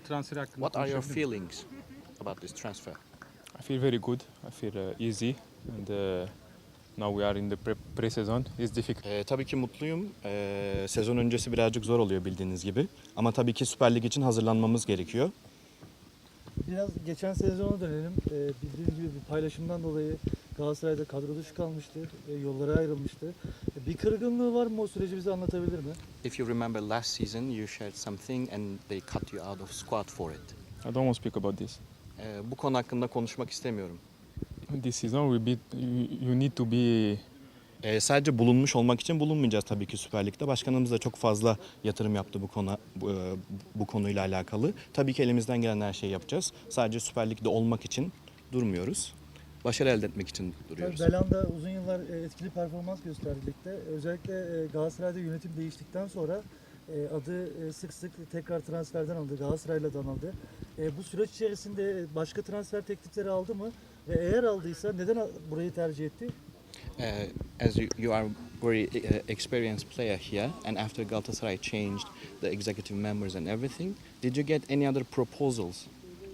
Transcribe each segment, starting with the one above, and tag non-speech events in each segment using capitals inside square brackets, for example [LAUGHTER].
transfer hakkında What are your feelings about this transfer? I feel very good. I feel uh, easy, and uh, now we are in the pre- pre-season. It's difficult. Ee, tabii ki mutluyum. Ee, sezon öncesi birazcık zor oluyor bildiğiniz gibi. Ama tabii ki Süper Lig için hazırlanmamız gerekiyor. Biraz geçen sezona dönelim. Ee, bildiğiniz gibi bir paylaşımdan dolayı Galatasaray'da kadro dışı kalmıştı. e, yollara ayrılmıştı. E, bir kırgınlığı var mı? O süreci bize anlatabilir mi? If you remember last season, you shared something and they cut you out of squad for it. I don't want to speak about this. Ee, bu konu hakkında konuşmak istemiyorum. This season will be. You, you need to be. Ee, sadece bulunmuş olmak için bulunmayacağız tabii ki Süper Lig'de. Başkanımız da çok fazla yatırım yaptı bu konu bu, e, bu konuyla alakalı. Tabii ki elimizden gelen her şeyi yapacağız. Sadece Süper Lig'de olmak için durmuyoruz. Başarı elde etmek için duruyoruz. Belanda uzun yıllar e, etkili performans gösterdi ligde. Özellikle e, Galatasaray'da yönetim değiştikten sonra e, adı e, sık sık tekrar transferden aldı. Galatasaray'la. E, Bu süreç içerisinde başka transfer teklifleri aldı mı? Ve eğer aldıysa neden burayı tercih etti? Uh, as you, you are very uh, experienced player here, and after Galatasaray changed the executive members and everything, did you get any other proposals,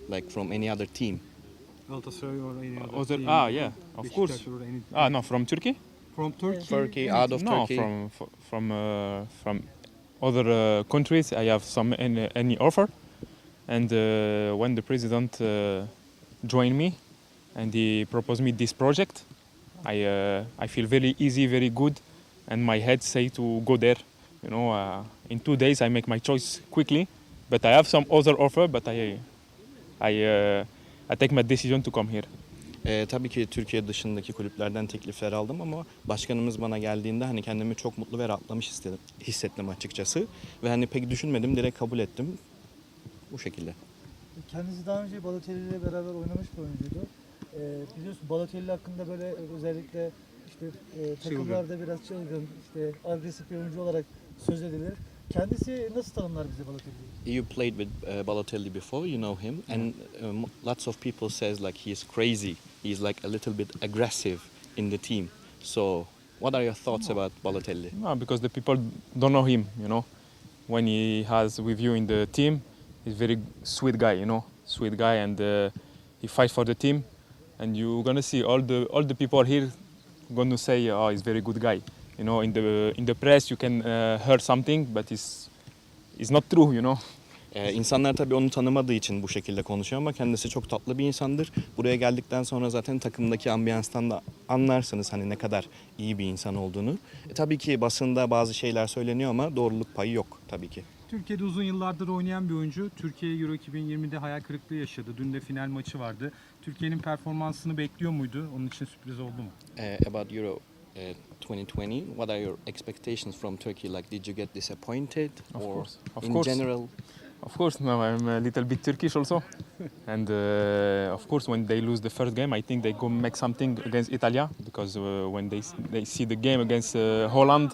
like from any other team? Galatasaray or any other Other, team, ah, yeah, of Beşiktaş course. Ah, no, from Turkey? From Turkey. Turkey, out of no, Turkey. from from uh, from other uh, countries. I have some any, any offer, and uh, when the president uh, joined me, and he proposed me this project, I uh, I feel very easy, very good, and my head say to go there. You know, uh, in two days I make my choice quickly, but I have some other offer, but I I uh, I take my decision to come here. Ee, tabii ki Türkiye dışındaki kulüplerden teklifler aldım ama başkanımız bana geldiğinde hani kendimi çok mutlu ve rahatlamış istedim, hissettim açıkçası. Ve hani pek düşünmedim, direkt kabul ettim. Bu şekilde. Kendisi daha önce Balotelli ile beraber oynamış bir oyuncuydu. Ee, biliyorsun Balotelli hakkında böyle özellikle işte e, takımlarda biraz çılgın, işte agresif bir oyuncu olarak söz edilir. Kendisi nasıl tanımlar bize Balotelli'yi? You played with uh, Balotelli before, you know him, and um, lots of people says like he is crazy. He's like a little bit aggressive in the team. So, what are your thoughts about Balotelli? No, because the people don't know him, you know. When he has with you in the team, he's very sweet guy, you know, sweet guy, and uh, he fights for the team. And you're gonna see all the all the people here going say, "Oh, he's very good guy." You know, in the in the press you can uh, hear something, but it's it's not true, you know. Ee, insanlar tabii onu tanımadığı için bu şekilde konuşuyor ama kendisi çok tatlı bir insandır. Buraya geldikten sonra zaten takımdaki ambiyanstan da anlarsınız hani ne kadar iyi bir insan olduğunu. E, tabii ki basında bazı şeyler söyleniyor ama doğruluk payı yok tabii ki. Türkiye'de uzun yıllardır oynayan bir oyuncu. Türkiye Euro 2020'de hayal kırıklığı yaşadı. Dün de final maçı vardı. Türkiye'nin performansını bekliyor muydu? Onun için sürpriz oldu mu? Uh, about Euro uh, 2020, what are your expectations from Turkey? Like, did you get disappointed, Of or course, of in course. general? Of course, no, I'm a little bit Turkish also, and uh, of course, when they lose the first game, I think they go make something against Italia because uh, when they they see the game against uh, Holland,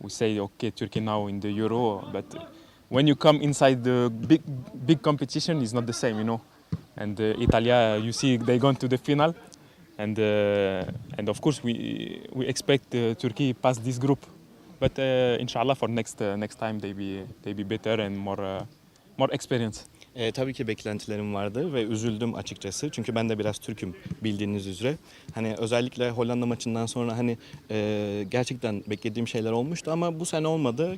we say okay, Turkey now in the Euro, but when you come inside the big big competition, it's not the same, you know. And uh, Italia, you see, they gone to the final, and uh, and of course we we expect uh, Turkey pass this group, but uh, inshallah for next uh, next time they be they be better and more uh, more experience. E, tabii ki beklentilerim vardı ve üzüldüm açıkçası. Çünkü ben de biraz Türk'üm bildiğiniz üzere. Hani özellikle Hollanda maçından sonra hani e, gerçekten beklediğim şeyler olmuştu ama bu sene olmadı.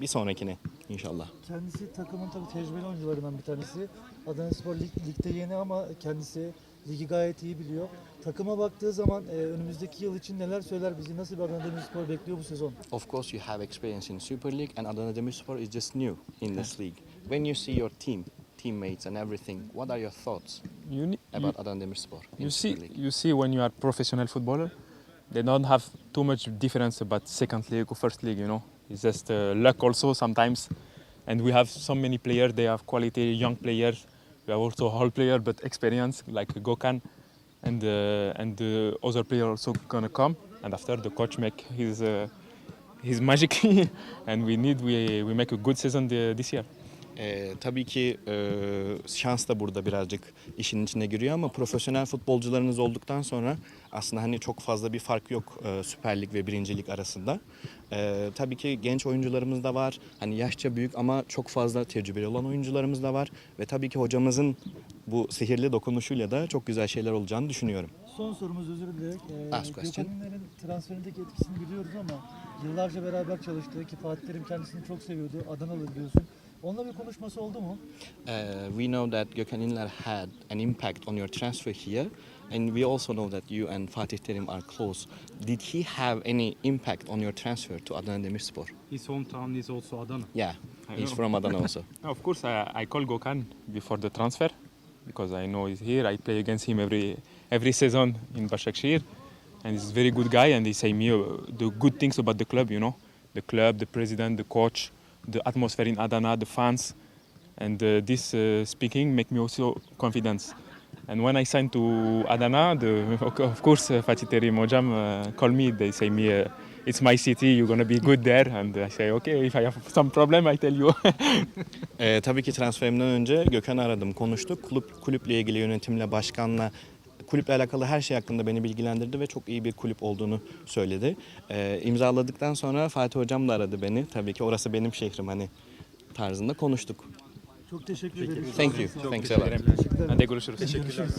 Bir sonrakine inşallah. Kendisi takımın tabii tecrübeli oyuncularından bir tanesi. Adana Spor lig, ligde yeni ama kendisi ligi gayet iyi biliyor. Takıma baktığı zaman e, önümüzdeki yıl için neler söyler bizi? Nasıl bir Adana Demirspor bekliyor bu sezon? Of course, you have experience in Super League, and Adana Demirspor is just new in this league. When you see your team, teammates, and everything, what are your thoughts You, about Adana Demirspor you see League? you see when you are professional footballer, they don't have too much difference about second league or first league. You know, it's just uh, luck also sometimes. And we have so many players. They have quality young players. We have also whole player but experience like Gokan, and uh, and the other player also gonna come. And after the coach make his uh, his magic, [LAUGHS] and we need we we make a good season the, this year. Ee, tabii ki e, şans da burada birazcık işin içine giriyor ama profesyonel futbolcularınız olduktan sonra aslında hani çok fazla bir fark yok e, Süper Lig ve Birincilik arasında. Ee, tabii ki genç oyuncularımız da var. Hani yaşça büyük ama çok fazla tecrübeli olan oyuncularımız da var. Ve tabii ki hocamızın bu sihirli dokunuşuyla da çok güzel şeyler olacağını düşünüyorum. Son sorumuz özür dilerim. Ee, Ask question. Gökhan İnler'in transferindeki etkisini biliyoruz ama yıllarca beraber çalıştığı ki Fatih Terim kendisini çok seviyordu. Adanalı biliyorsun. Onunla bir konuşması oldu mu? Uh, we know that Gökhan Inler had an impact on your transfer here, and we also know that you and Fatih Terim are close. Did he have any impact on your transfer to Adana Demirspor? His hometown is also Adana. Yeah, I he's know. from Adana also. [LAUGHS] Of course, I, I call Gökhan before the transfer because I know he's here. I play against him every every season in Başakşehir, and he's a very good guy. And he say me uh, the good things about the club. You know, the club, the president, the coach, the atmosphere in Adana, the fans, and uh, this uh, speaking make me also confidence. And when I signed to Adana, the, [LAUGHS] of course, uh, Fatih Terim Hocam uh, call me. They say me, uh, it's my city. You're gonna be good there. And I say, okay. If I have some problem, I tell you. [LAUGHS] Ee, tabii ki transferimden önce Gökhan'ı aradım, konuştuk. Kulüp, kulüple ilgili yönetimle, başkanla, kulüple alakalı her şey hakkında beni bilgilendirdi ve çok iyi bir kulüp olduğunu söyledi. Ee, imzaladıktan sonra Fatih Hocam da aradı beni. Tabii ki orası benim şehrim hani tarzında konuştuk. Çok teşekkür ederim. Thank you. Thanks a lot. Hadi görüşürüz. Görüşürüz.